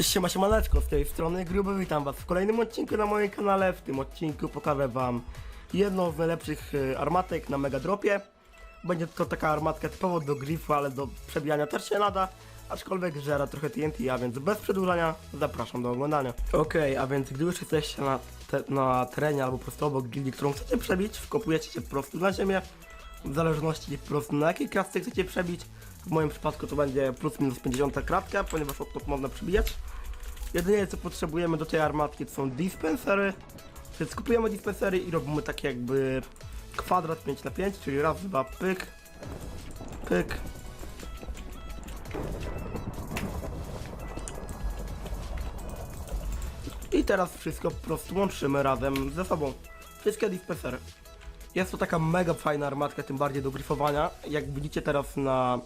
Siema, siemaneczko, z tej strony Gruby, witam was w kolejnym odcinku na moim kanale. W tym odcinku pokażę wam jedną z najlepszych e, armatek na Mega Dropie. Będzie to taka armatka typowo do grifu, ale do przebijania też się nada. Aczkolwiek żera trochę TNT, a więc bez przedłużania zapraszam do oglądania. Okej, a więc gdy już jesteście na, te, na terenie albo po prostu obok gildii, którą chcecie przebić, wkopujecie się po prostu na ziemię. W zależności po prostu na jakiej kratce chcecie przebić. W moim przypadku to będzie plus minus 50 kratka, ponieważ odtąd można przebijać. Jedynie co potrzebujemy do tej armatki to są dispensery. Więc kupujemy dispensery i robimy takie jakby kwadrat 5 na 5 czyli raz, dwa, pyk, pyk. I teraz wszystko po prostu łączymy razem ze sobą. Wszystkie dispensery. Jest to taka mega fajna armatka, tym bardziej do gryfowania. Jak widzicie teraz na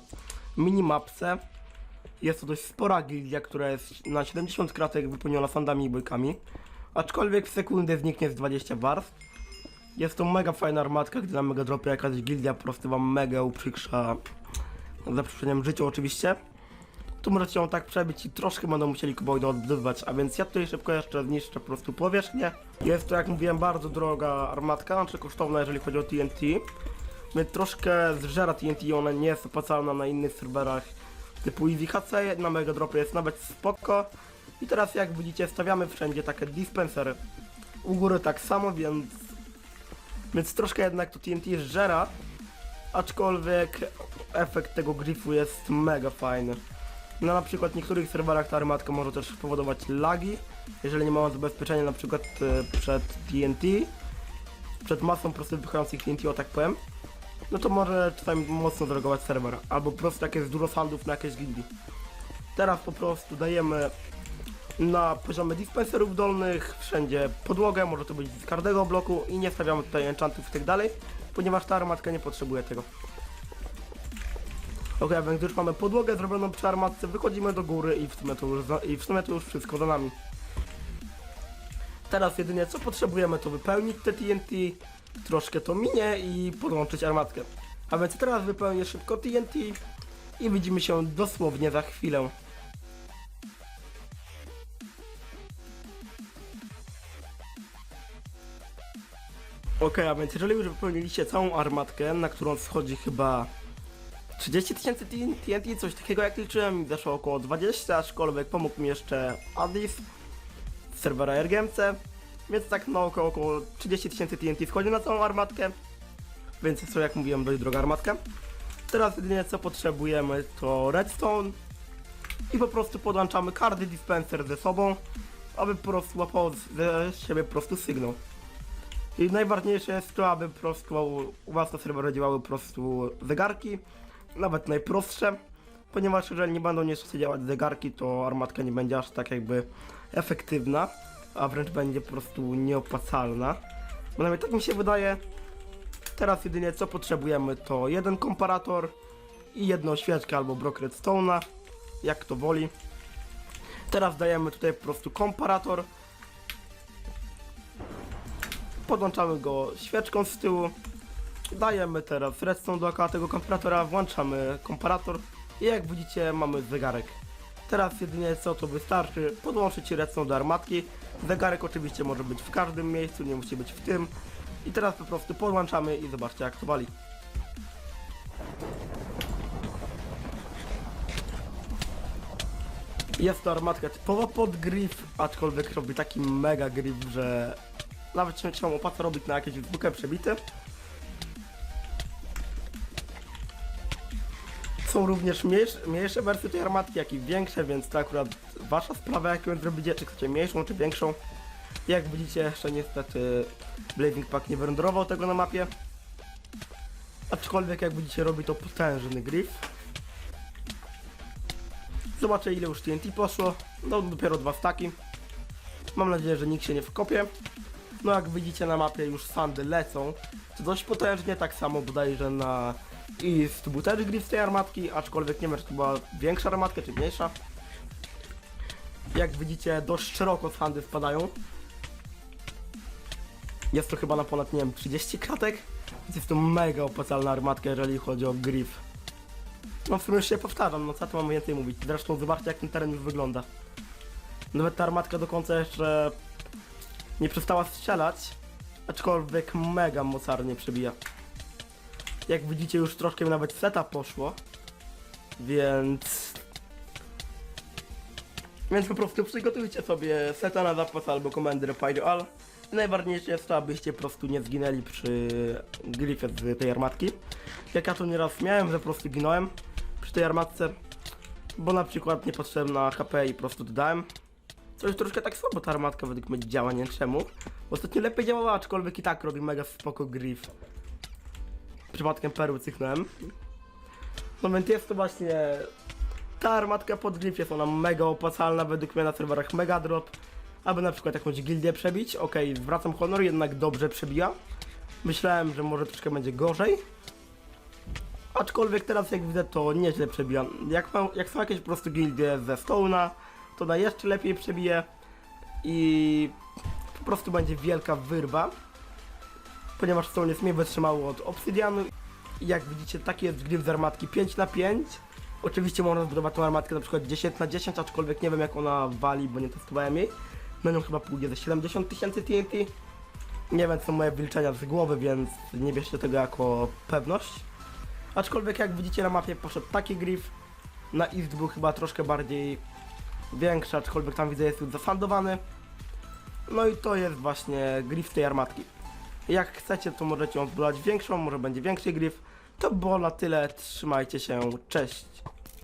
minimapce, jest to dość spora gildia, która jest na 70 kratek wypełniona sandami i bojkami. Aczkolwiek w sekundę zniknie z 20 warstw. Jest to mega fajna armatka, gdy na mega dropie jakaś gildia po prostu wam mega uprzykrza za przeproszeniem życiu oczywiście. Tu możecie ją tak przebić i troszkę będą musieli kuboidy odbywać, a więc ja tutaj szybko jeszcze zniszczę po prostu powierzchnię. Jest to jak mówiłem bardzo droga armatka, znaczy kosztowna jeżeli chodzi o TNT. Więc troszkę zżera TNT ona nie jest opłacalna na innych serwerach typu EasyHC, na Mega Dropie jest nawet spoko. I teraz jak widzicie stawiamy wszędzie takie dispensery. U góry tak samo, więc... Więc troszkę jednak to TNT zżera. Aczkolwiek efekt tego grifu jest mega fajny. No na przykład w niektórych serwerach ta armatka może też powodować lagi, jeżeli nie mamy zabezpieczenia na przykład e, przed TNT, przed masą po prostu wypychających TNT, o tak powiem, no to może czasami mocno zareagować serwer, albo po prostu jak jest dużo sandów na jakiejś gildii. Teraz po prostu dajemy na poziomie dispenserów dolnych, wszędzie podłogę, może to być z każdego bloku i nie stawiamy tutaj enchantów i tak dalej, ponieważ ta armatka nie potrzebuje tego. Ok, więc już mamy podłogę zrobioną przy armatce, wychodzimy do góry i w sumie to już, i w sumie to już wszystko za nami. Teraz jedynie co potrzebujemy to wypełnić te TNT, troszkę to minie i podłączyć armatkę. A więc teraz wypełnię szybko TNT i widzimy się dosłownie za chwilę. Ok, a więc jeżeli już wypełniliście całą armatkę, na którą schodzi chyba 30 tysięcy TNT, coś takiego jak liczyłem, zeszło około 20, aczkolwiek pomógł mi jeszcze Addis z serwera RGMC, więc tak no około, około 30 tysięcy TNT wchodzi na całą armatkę, więc to jak mówiłem dość droga armatka. Teraz jedynie co potrzebujemy to redstone i po prostu podłączamy każdy dispenser ze sobą, aby po prostu łapał ze siebie po prostu sygnał. I najważniejsze jest to, aby po prostu u was na serwerze działały po prostu zegarki, nawet najprostsze, ponieważ jeżeli nie będą niestety działać zegarki, to armatka nie będzie aż tak jakby efektywna, a wręcz będzie po prostu nieopłacalna. Przynajmniej tak mi się wydaje. Teraz jedynie co potrzebujemy to jeden komparator i jedną świeczkę albo brok redstone'a, jak to woli. Teraz dajemy tutaj po prostu komparator. Podłączamy go świeczką z tyłu Dajemy teraz redstone dookoła tego komparatora, włączamy komparator i jak widzicie mamy zegarek. Teraz jedynie co to wystarczy podłączyć redstone do armatki. Zegarek oczywiście może być w każdym miejscu, nie musi być w tym. I teraz po prostu podłączamy i zobaczcie jak to wali. Jest to armatka typowo pod grif, aczkolwiek robi taki mega grif, że nawet się trzeba opłaca robić na jakieś zwykłe przebity. Są również mniejsze, mniejsze wersje tej armatki, jak i większe, więc to akurat wasza sprawa, jak ją zrobicie, czy chcecie mniejszą, czy większą. Jak widzicie, jeszcze niestety Blazing Pack nie wyrenderował tego na mapie. Aczkolwiek, jak widzicie, robi to potężny grif. Zobaczę, ile już TNT poszło. No, dopiero dwa staki. Mam nadzieję, że nikt się nie wkopie. No, jak widzicie na mapie, już sandy lecą. To dość potężnie, tak samo bodajże na to był też grif z tej armatki, aczkolwiek nie wiem, czy to była większa armatka, czy mniejsza. Jak widzicie, dość szeroko sandy spadają. Jest to chyba na ponad, nie wiem, 30 kratek, jest to mega opłacalna armatka, jeżeli chodzi o grif. No w sumie już się powtarzam, no co tu mam więcej mówić. Zresztą zobaczcie, jak ten teren już wygląda. Nawet ta armatka do końca jeszcze nie przestała strzelać, aczkolwiek mega mocarnie przebija. Jak widzicie już troszkę nawet seta poszło, więc... Więc po prostu przygotujcie sobie seta na zapas albo All. I najważniejsze jest to, abyście po prostu nie zginęli przy glifie z tej armatki. Jak ja to nieraz miałem, że po prostu ginąłem przy tej armatce, bo na przykład niepotrzebna HP i po prostu dodałem. Co jest troszkę tak słabo ta armatka według mnie działa, nie czemu. Ostatnio lepiej działała, aczkolwiek i tak robi mega spoko grif. Przypadkiem perły cyknąłem. No więc jest to właśnie... Ta armatka pod grif jest ona mega opłacalna według mnie na serwerach Mega Drop. Aby na przykład jakąś gildię przebić. Okej, zwracam honor, jednak dobrze przebija. Myślałem, że może troszkę będzie gorzej. Aczkolwiek teraz jak widzę to nieźle przebija. Jak, jak są jakieś po prostu gildie ze Stone'a, to na jeszcze lepiej przebije i po prostu będzie wielka wyrwa. Ponieważ Stone jest mniej wytrzymały od Obsydianu i jak widzicie taki jest gryf z armatki 5 na 5 Oczywiście można zbudować tą armatkę na przykład 10 na 10 aczkolwiek nie wiem jak ona wali, bo nie testowałem jej. Na nią chyba pójdzie ze 70 tysięcy TNT. Nie wiem, są moje wyliczenia z głowy, więc nie bierzcie tego jako pewność. Aczkolwiek jak widzicie na mapie poszedł taki grif. Na East był chyba troszkę bardziej większy, aczkolwiek tam widzę jest już zasandowany. No i to jest właśnie grif tej armatki. Jak chcecie, to możecie ją zbudować większą, może będzie większy grif. To było na tyle, trzymajcie się, cześć.